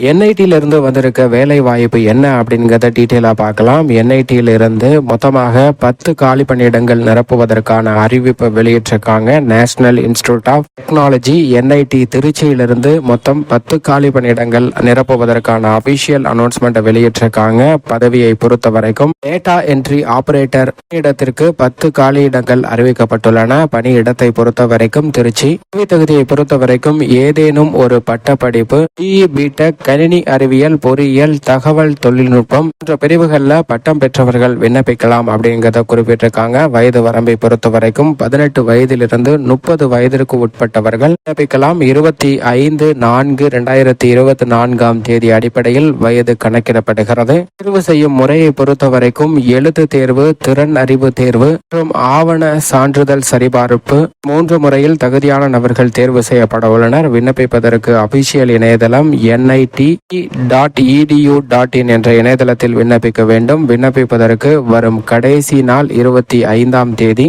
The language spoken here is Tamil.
என்ஐடியில இருந்து வந்திருக்க வேலை வாய்ப்பு என்ன அப்படிங்கிறத டீட்டெயிலா பார்க்கலாம். என்ஐடியில இருந்து மொத்தமாக பத்து காலி பணியிடங்கள் நிரப்புவதற்கான அறிவிப்பை வெளியிட்டிருக்காங்க. National institute of technology NIT திருச்சியிலிருந்து மொத்தம் பத்து காலி பணியிடங்கள் நிரப்புவதற்கான அபிஷியல் அனௌன்ஸ்மெண்ட் வெளியிட்டிருக்காங்க. பதவியை பொறுத்த வரைக்கும் டேட்டா என்ட்ரி ஆபரேட்டர் பணியிடத்திற்கு பத்து காலியிடங்கள் அறிவிக்கப்பட்டுள்ளன. பணியிடத்தை பொறுத்த வரைக்கும் திருச்சி. கல்வி தகுதியை பொறுத்த வரைக்கும் ஏதேனும் ஒரு பட்டப்படிப்பு பிஇ பிடெக் கணினி அறிவியல் பொறியியல் தகவல் தொழில்நுட்பம் போன்ற பிரிவுகளில் பட்டம் பெற்றவர்கள் விண்ணப்பிக்கலாம் அப்படிங்கிறத குறிப்பிட்டிருக்காங்க. வயது வரம்பை பொறுத்த வரைக்கும் பதினெட்டு வயதிலிருந்து முப்பது வயதிற்கு உட்பட்டவர்கள் விண்ணப்பிக்கலாம். இருபத்தி ஐந்து நான்கு ரெண்டாயிரத்தி இருபத்தி நான்காம் தேதி அடிப்படையில் வயது கணக்கிடப்படுகிறது. தேர்வு செய்யும் முறையை பொறுத்த வரைக்கும் எழுத்து தேர்வு திறன் அறிவு தேர்வு மற்றும் ஆவண சான்றிதழ் சரிபார்ப்பு மூன்று முறையில் தகுதியான நபர்கள் தேர்வு செய்யப்பட உள்ளனர். விண்ணப்பிப்பதற்கு அபிஷியல் இணையதளம் T dot edu dot in என்ற இணையதளத்தில் விண்ணப்பிக்க வேண்டும். விண்ணப்பிப்பதற்கு வரும் கடைசி நாள் இருபத்தி ஐந்தாம் தேதி.